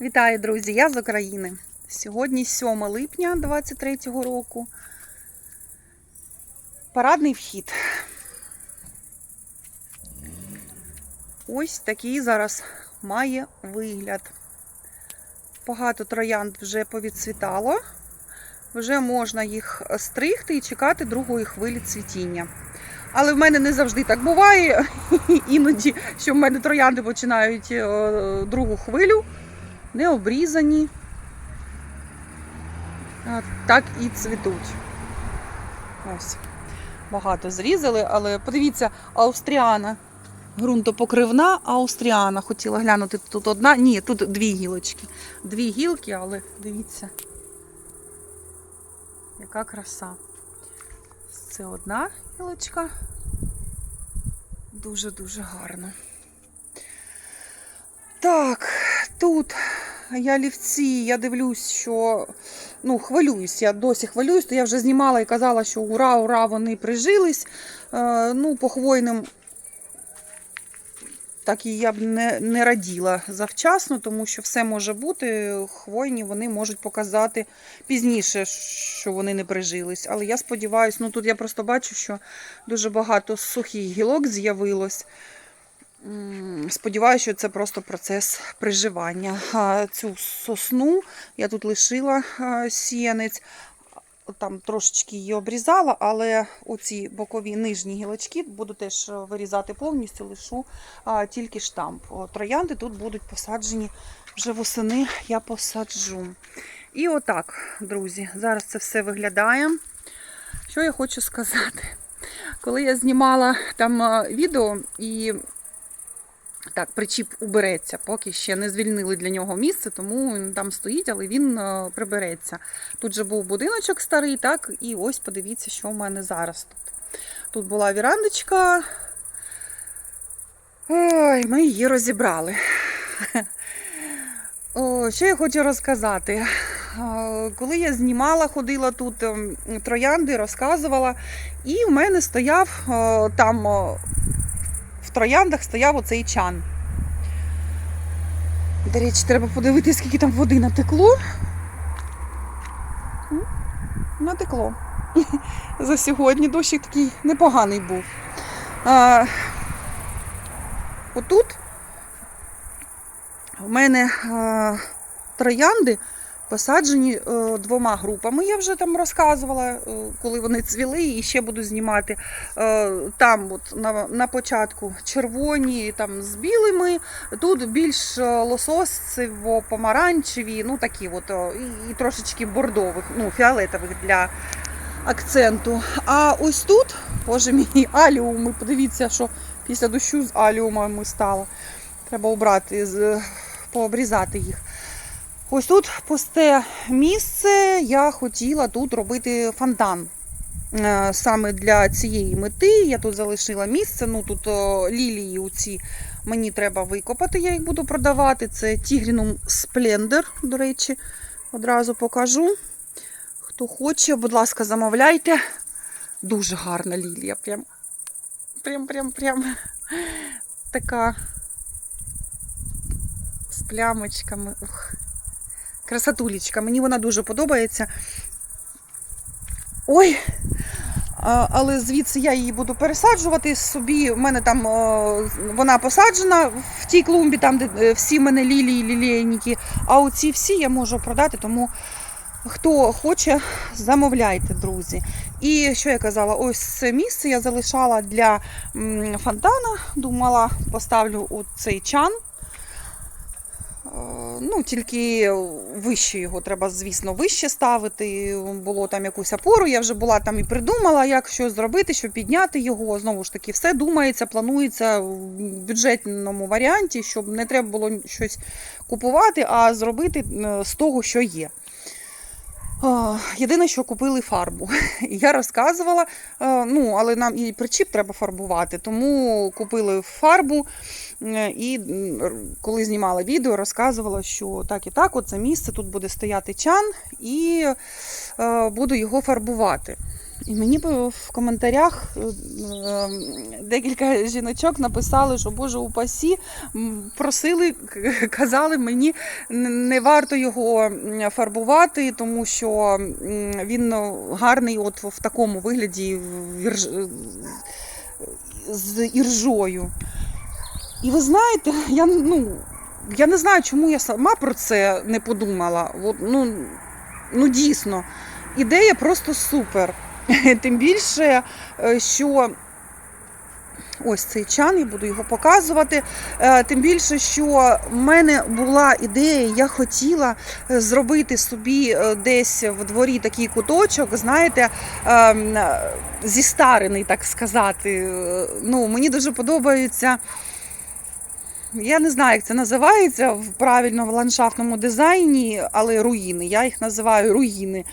Вітаю, друзі! Я з України. Сьогодні 7 липня 23 року. Парадний вхід. Ось такий зараз має вигляд. Багато троянд вже повідцвітало. Вже можна їх стригти і чекати другої хвилі цвітіння. Але в мене не завжди так буває. Іноді, що в мене троянди починають е, другу хвилю не обрізані, так і цвітуть. Ось. Багато зрізали, але подивіться, Аустріана. Грунтопокривна Аустріана. Хотіла глянути тут одна. Ні, тут дві гілочки. Дві гілки, але дивіться, яка краса. Це одна гілочка. Дуже-дуже гарно. Так, тут ялівці, я дивлюсь, що ну, хвилююсь, я досі хвилююсь, то я вже знімала і казала, що ура, ура, вони прижились. Е, ну, по хвойним так і я б не, не раділа завчасно, тому що все може бути. Хвойні вони можуть показати пізніше, що вони не прижились. Але я сподіваюся, ну тут я просто бачу, що дуже багато сухих гілок з'явилось. Сподіваюся, що це просто процес приживання. Цю сосну я тут лишила сіянець, там трошечки її обрізала, але оці бокові нижні гілочки буду теж вирізати повністю, лишу тільки штамп. Троянди тут будуть посаджені вже восени, я посаджу. І отак, друзі, зараз це все виглядає. Що я хочу сказати? Коли я знімала там відео і так, причіп убереться, поки ще не звільнили для нього місце, тому він там стоїть, але він е, прибереться. Тут же був будиночок старий, так, і ось подивіться, що в мене зараз тут. Тут була вірандочка. Ой, ми її розібрали. О, що я хочу розказати? Е, Коли я знімала, ходила тут ем, троянди, розказувала, і в мене стояв е, там трояндах стояв оцей чан. До речі, треба подивитися, скільки там води натекло. Натекло. За сьогодні дощик такий непоганий був. А, отут в мене а, троянди посаджені е, двома групами. Я вже там розказувала, е, коли вони цвіли, і ще буду знімати. Е, Там от на, на початку червоні там з білими, тут більш лососево помаранчеві, ну такі от, і трошечки бордових, ну, фіолетових для акценту. А ось тут, боже мій, аліуми, подивіться, що після дощу з аліумами стало. Треба обрати, пообрізати їх. Ось тут пусте місце. Я хотіла тут робити фонтан. Е, Саме для цієї мети я тут залишила місце. Ну тут лілії у ці мені треба викопати, я їх буду продавати. Це Tigrinum Splendor, до речі, одразу покажу. Хто хоче, будь ласка, замовляйте. Дуже гарна лілія. Прям, прям, прям, прям така з плямочками. Ух. Красотулечка. Мені вона дуже подобається. Ой, але звідси я її буду пересаджувати собі. У мене там вона посаджена в тій клумбі, там, де е, всі в мене лілії, лілейники. А оці всі я можу продати, тому хто хоче, замовляйте, друзі. І що я казала, ось це місце я залишала для фонтана. Думала, поставлю у цей чан. Ну, тільки вище його треба, звісно, вище ставити. Було там якусь опору. Я вже була там і придумала, як що зробити, щоб підняти його. Знову ж таки, все думається, планується в бюджетному варіанті, щоб не треба було щось купувати, а зробити е, з того, що є. Єдине, що купили фарбу. Я розказувала, ну, але нам і причіп треба фарбувати, тому купили фарбу. І коли знімала відео, розказувала, що так і так, оце місце, тут буде стояти чан, і буду його фарбувати. І мені в коментарях е, е, декілька жіночок написали, що Боже упасі, м, просили, казали мені, не варто його фарбувати, тому що він ну, гарний от в такому вигляді з іржою. І ви знаєте, я, ну, я не знаю, чому я сама про це не подумала. От, ну, ну дійсно, ідея просто супер. Тим більше, е, що ось цей чан, я буду його показувати. Е, Тим більше, що в мене була ідея, я хотіла е, зробити собі десь в дворі такий куточок, знаєте, ем, зістарений, так сказати. Ну, мені дуже подобаються. Я не знаю, як це називається правильно в ландшафтному дизайні, але руїни. Я їх називаю руїни.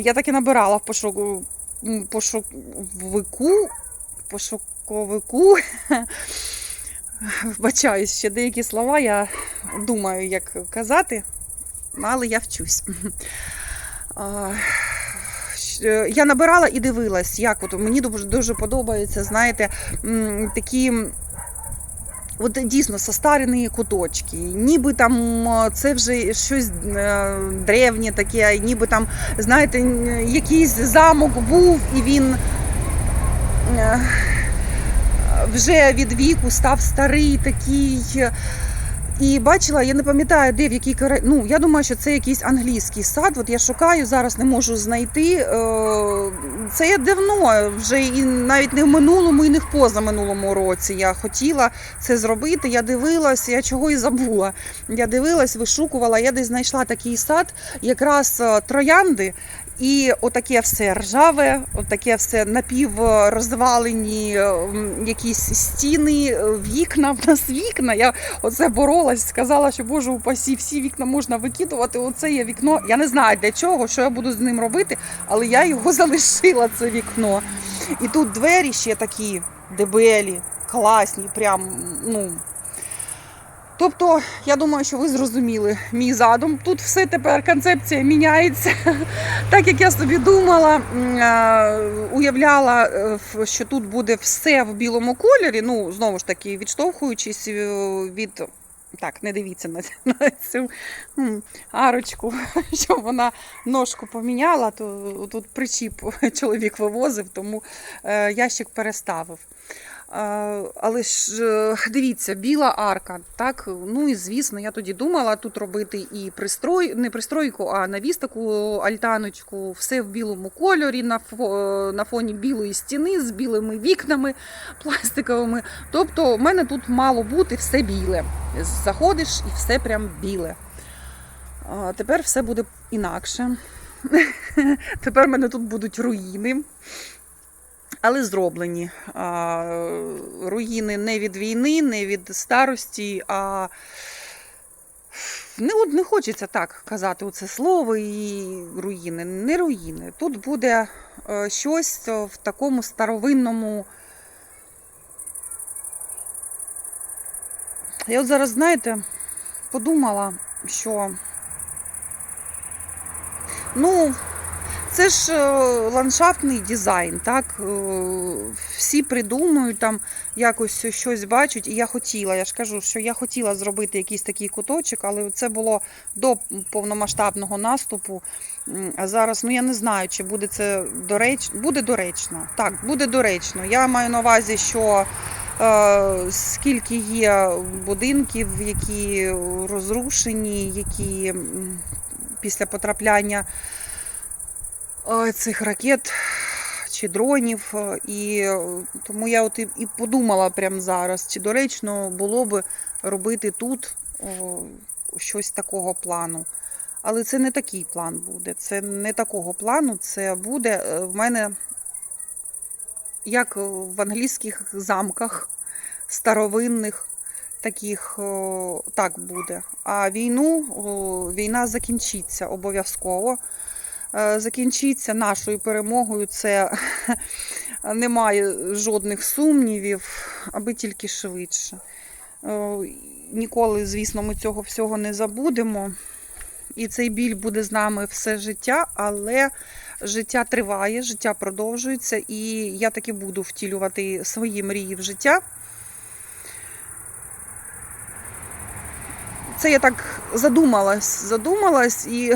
Я так і набирала в пошуку, пошуковику, пошуковику. Вбачаюсь ще деякі слова, я думаю, як казати, але я вчусь. Я набирала і дивилась, як от мені дуже, подобається, знаєте, такі. От дійсно состарені куточки, ніби там е, це вже щось е, древнє таке, ніби там, знаєте, якийсь замок був, і він е, вже від віку став старий такий. І бачила, я не пам'ятаю, де в якій кара... Ну, я думаю, що це якийсь англійський сад. От я шукаю, зараз не можу знайти. Це я давно, вже і навіть не в минулому, і не в позаминулому році. Я хотіла це зробити. Я дивилась, я чого і забула. Я дивилась, вишукувала, я десь знайшла такий сад, якраз е, троянди. І отаке все ржаве, отаке все напіврозвалені е, якісь стіни, е, вікна. В нас вікна. Я оце боролась, сказала, що боже упасі, всі вікна можна викидувати. Оце є вікно. Я не знаю для чого, що я буду з ним робити, але я його залишила, це вікно. І тут двері ще такі дебелі, класні, прям, ну. Тобто, я думаю, що ви зрозуміли мій задум. Тут все тепер концепція міняється. Так як я собі думала, е, уявляла, е, що тут буде все в білому кольорі. Ну, знову ж таки, відштовхуючись е, від. Так, не дивіться на, цю арочку, щоб вона ножку поміняла, то тут причіп чоловік вивозив, тому ящик переставив. Е, Але ж е, дивіться, біла арка, так ну і звісно, я тоді думала тут робити і пристрой, не пристройку, а навіс таку альтаночку, все в білому кольорі на фо- на фоні білої стіни з білими вікнами пластиковими. Тобто, в мене тут мало бути все біле. Заходиш і все прям біле. Тепер все буде інакше. Тепер в мене тут будуть руїни. Але зроблені руїни не від війни, не від старості, а не, от не хочеться так казати оце слово і руїни. Не руїни. Тут буде е, щось в такому старовинному. Я от зараз, знаєте, подумала, що ну, це ж е, ландшафтний дизайн, так? Е, Всі придумують там якось щось бачать. І я хотіла, я ж кажу, що я хотіла зробити якийсь такий куточок, але це було до повномасштабного наступу. А зараз, ну я не знаю, чи буде це доречно. Буде доречно. Так, буде доречно. Я маю на увазі, що е, скільки є будинків, які розрушені, які після потрапляння цих ракет чи дронів. е, І е, тому я от і, подумала прямо зараз, чи доречно було би робити тут щось такого плану. Але це не такий план буде. Це не такого плану. Це буде е, в мене як в англійських замках старовинних. Таких так буде. А війну війна закінчиться обов'язково. Е, Закінчиться нашою перемогою. Це немає жодних сумнівів, аби тільки швидше. Е, Ніколи, звісно, ми цього всього не забудемо. І цей біль буде з нами все життя, але Життя триває, життя продовжується, і я таки буду втілювати свої мрії в життя. Це я так задумалась, задумалась, і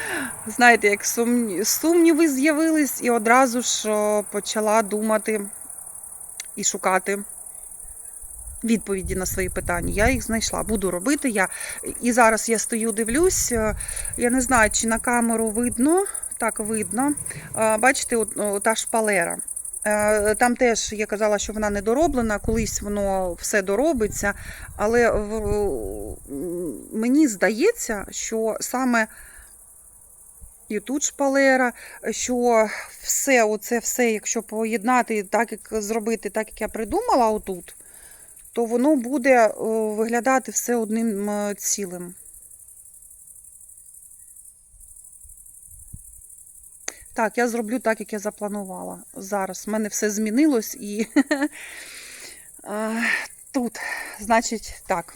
знаєте, як сумні- сумніви з'явились, і одразу ж почала думати і шукати відповіді на свої питання. Я їх знайшла, буду робити. Я і зараз я стою, дивлюсь. е, Я не знаю, чи на камеру видно. Так, видно. Е, Бачите, от, та шпалера. Е, Там теж я казала, що вона не дороблена, колись воно все доробиться. Але мені здається, що саме і тут шпалера, що все, оце все, якщо поєднати, так як зробити, так як я придумала отут, то воно буде е, виглядати все одним е, цілим. Так, я зроблю так, як я запланувала. Зараз в мене все змінилось і е, тут, значить, так.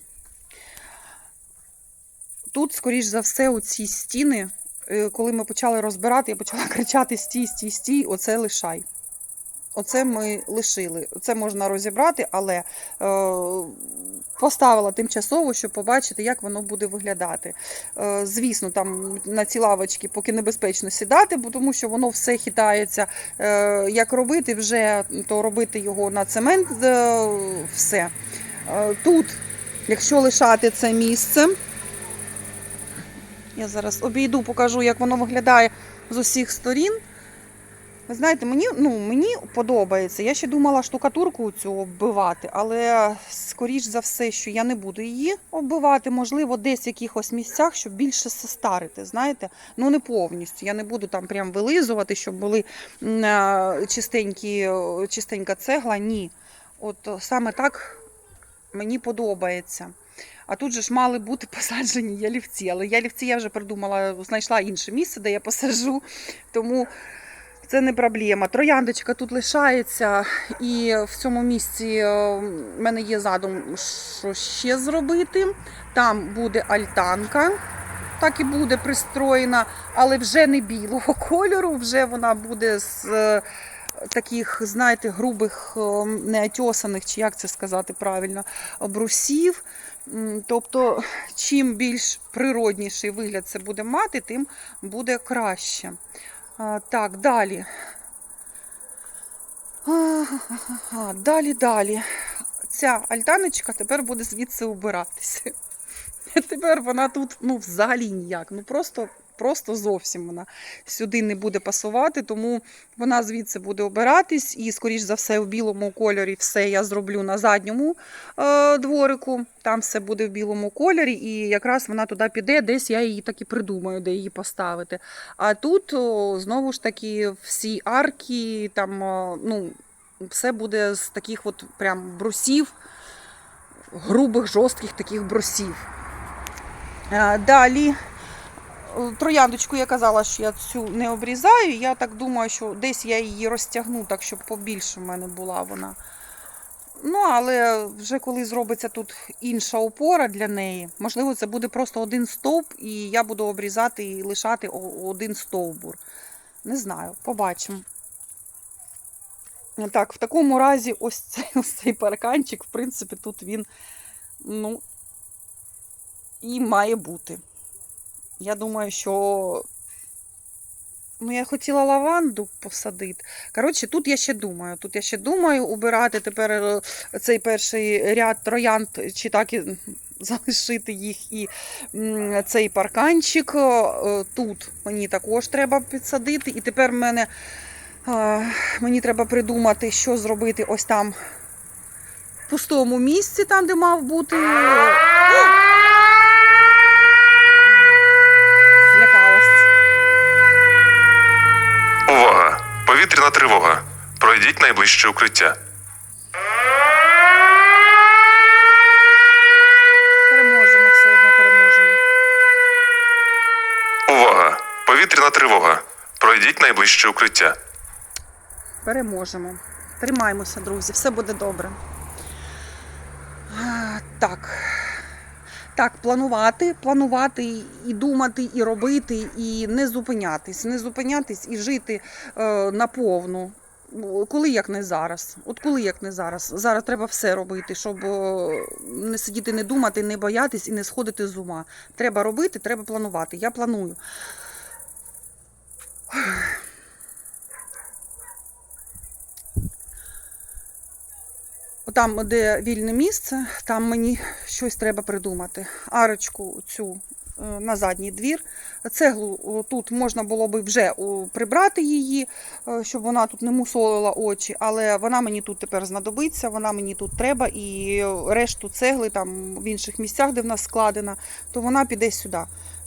Тут, скоріш за все, оці стіни, е, коли ми почали розбирати, я почала кричати стій, стій, стій, оце лишай. Оце ми лишили. Це можна розібрати, але е, поставила тимчасово, щоб побачити, як воно буде виглядати. Е, звісно, там на ці лавочки поки небезпечно сідати, бо тому що воно все хитається. Е, як робити вже, то робити його на цемент, е, все. Е, тут, якщо лишати це місце, я зараз обійду, покажу, як воно виглядає з усіх сторін. Ви знаєте, мені, ну, мені подобається. Я ще думала штукатурку цю оббивати, але скоріш за все, що я не буду її оббивати. Можливо, десь в якихось місцях, щоб більше состарити. Знаєте, ну не повністю. Я не буду там прям вилизувати, щоб були е, чистенькі, чистенька цегла. Ні. От саме так мені подобається. А тут же ж мали бути посаджені ялівці. Але ялівці я вже придумала, знайшла інше місце, де я посаджу. Тому це не проблема. Трояндочка тут лишається, і в цьому місці е, в мене є задум, що ще зробити. Там буде альтанка, так і буде пристроєна, але вже не білого кольору, вже вона буде з е, таких, знаєте, грубих, е, неотьосаних, чи як це сказати правильно, брусів. Тобто, чим більш природніший вигляд це буде мати, тим буде краще. Так, далі. Далі, далі. Ця альтаночка тепер буде звідси убиратися. Тепер вона тут ну, взагалі ніяк. Ну просто, просто зовсім вона сюди не буде пасувати, тому вона звідси буде обиратись. І, скоріш за все, в білому кольорі все я зроблю на задньому е, дворику. Там все буде в білому кольорі, і якраз вона туди піде, десь я її так і придумаю, де її поставити. А тут о, знову ж таки всі арки, там, о, ну, все буде з таких от прям брусів, грубих, жорстких таких брусів. Е, Далі трояндочку я казала, що я цю не обрізаю. Я так думаю, що десь я її розтягну, так щоб побільше в мене була вона. Ну, але вже коли зробиться тут інша опора для неї, можливо, це буде просто один стовп, і я буду обрізати і лишати один стовбур. Не знаю, побачимо. Так, в такому разі, ось цей, ось цей парканчик, в принципі, тут він, ну, і має бути. Я думаю, що. Ну, я хотіла лаванду посадити. Коротше, тут я ще думаю. Тут я ще думаю убирати тепер е, цей перший ряд троянд, чи так і залишити їх і цей парканчик. Е, Тут мені також треба підсадити. І тепер мене е, мені треба придумати, що зробити ось там в пустому місці, там, де мав бути. Злякалась. Увага! Повітряна тривога. Пройдіть найближче укриття. Переможемо, все одно переможемо. Увага! Повітряна тривога. Пройдіть найближче укриття. Переможемо. Тримаємося, друзі, все буде добре. Так. Так, планувати, планувати і- думати, і робити, і не зупинятись, не зупинятись і жити е, наповну. Коли як не зараз? От коли як не зараз? Зараз треба все робити, щоб е, не сидіти, не думати, не боятись і не сходити з ума. Треба робити, треба планувати. Я планую. Там, де вільне місце, там мені щось треба придумати. Арочку цю е, на задній двір. Цеглу тут можна було би вже прибрати її, е, щоб вона тут не мусолила очі, але вона мені тут тепер знадобиться, вона мені тут треба, і решту цегли там в інших місцях, де в нас складена, то вона піде сюди.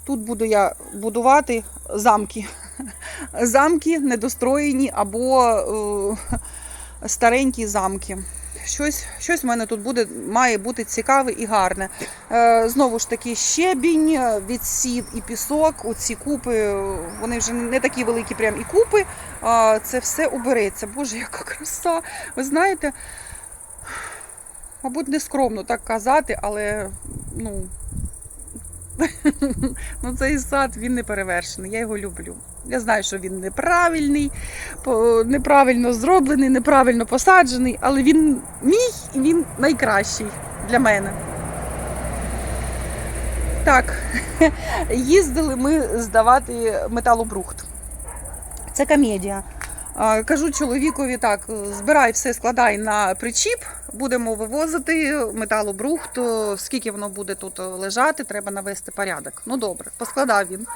Тут буду я будувати замки. Замки недостроєні або е, старенькі замки. Щось, щось в мене тут буде, має бути цікаве і гарне. Е, знову ж таки, щебінь, е, відсід і пісок. Оці купи, е, вони вже не такі великі, прям і купи. А це все убереться. Боже, яка краса! Ви знаєте, мабуть, не скромно так казати, але ну, ну цей сад він не перевершений. Я його люблю. Я знаю, що він неправильний, неправильно зроблений, неправильно посаджений, але він мій і він найкращий для мене. Так, їздили ми здавати металобрухт. Це комедія. Кажу чоловікові так: збирай все, складай на причіп, будемо вивозити металобрухт, скільки воно буде тут лежати, треба навести порядок. Ну добре, поскладав він.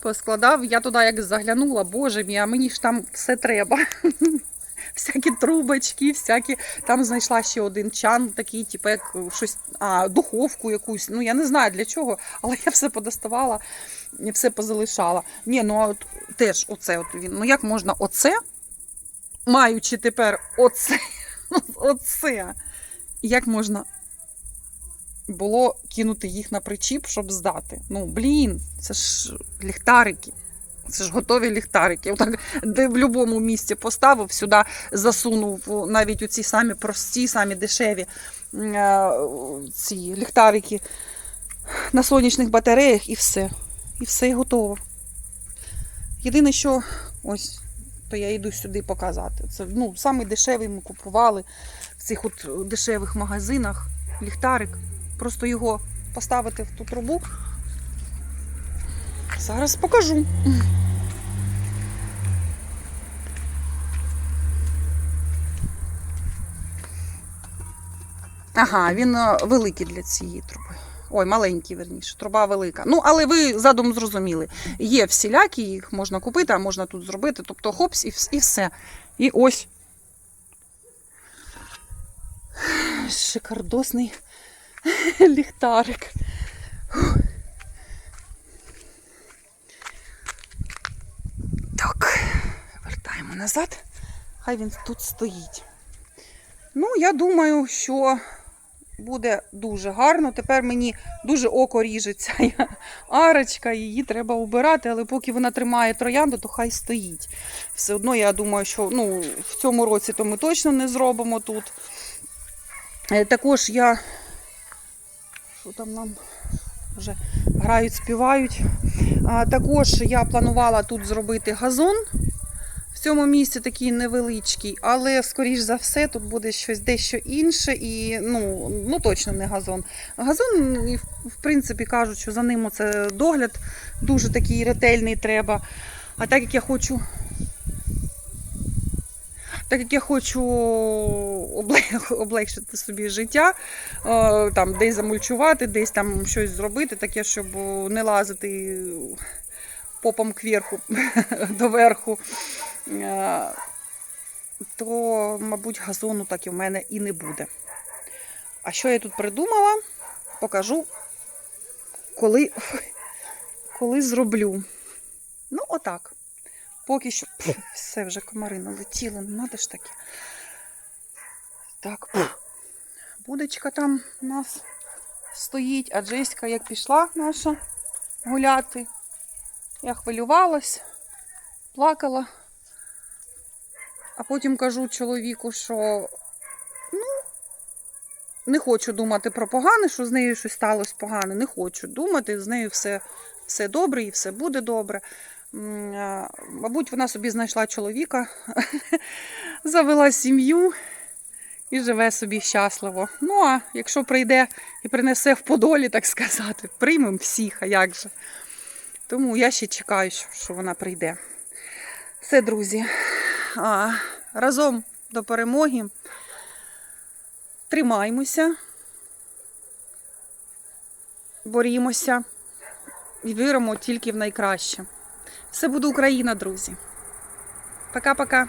Поскладав, я туди як заглянула, боже мій, а мені ж там все треба. Всякі трубочки, всякі. Там знайшла ще один чан, такий, типу, як щось, а, духовку якусь. Ну я не знаю для чого, але я все подоставала, все позалишала. Ні, ну а от теж оце от він. Ну як можна оце, маючи тепер оце, оце, як можна було кинути їх на причіп, щоб здати? Ну, блін, це ж ліхтарики. Це ж готові ліхтарики. Отак, де в будь-якому місці поставив, сюди засунув навіть у ці самі прості, самі дешеві е, ці ліхтарики на сонячних батареях і все. І все готово. Єдине, що ось, то я йду сюди показати. Це ну, самий дешевий ми купували в цих от дешевих магазинах. Ліхтарик. Просто його поставити в ту трубу. Зараз покажу. Ага, він е, великий для цієї труби. Ой, маленький, верніше, труба велика. Ну, але ви задум зрозуміли. Є всілякі, їх можна купити, а можна тут зробити. Тобто хопс і все. І ось. Шикардосний ліхтарик. Так, вертаємо назад. Хай він тут стоїть. Ну, я думаю, що буде дуже гарно. Тепер мені дуже око ріжеться. Арочка, її треба убирати, але поки вона тримає троянду, то хай стоїть. Все одно, я думаю, що ну, в цьому році то ми точно не зробимо тут. Е, Також я. Що там нам вже грають, співають. Також я планувала тут зробити газон. Цьому місці такий невеличкий, але скоріш за все тут буде щось дещо інше і ну, ну точно не газон. Газон, в- принципі, кажуть, що за ним це догляд дуже такий ретельний треба. А так як я хочу. Так як я хочу облег- облегшити собі життя, е, там десь замульчувати, десь там щось зробити, таке, щоб не лазити попом кверху до верху, е, то, мабуть, газону так і в мене і не буде. А що я тут придумала, покажу, коли, коли зроблю. Ну, отак. Поки що все вже комари налетіли, не надо ж таке. Так, будочка там у нас стоїть, а Джеська як пішла наша гуляти. Я хвилювалась, плакала, а потім кажу чоловіку, що ну, не хочу думати про погане, що з нею щось сталося погане. Не хочу думати, з нею все, все добре і все буде добре. Мабуть, вона собі знайшла чоловіка, завела сім'ю і живе собі щасливо. Ну а якщо прийде і принесе в подолі, так сказати, приймемо всіх, а як же. Тому я ще чекаю, що- вона прийде. Все, друзі. Разом до перемоги. Тримаймося, борімося і віримо тільки в найкраще. Все буде Україна, друзі. Пока-пока.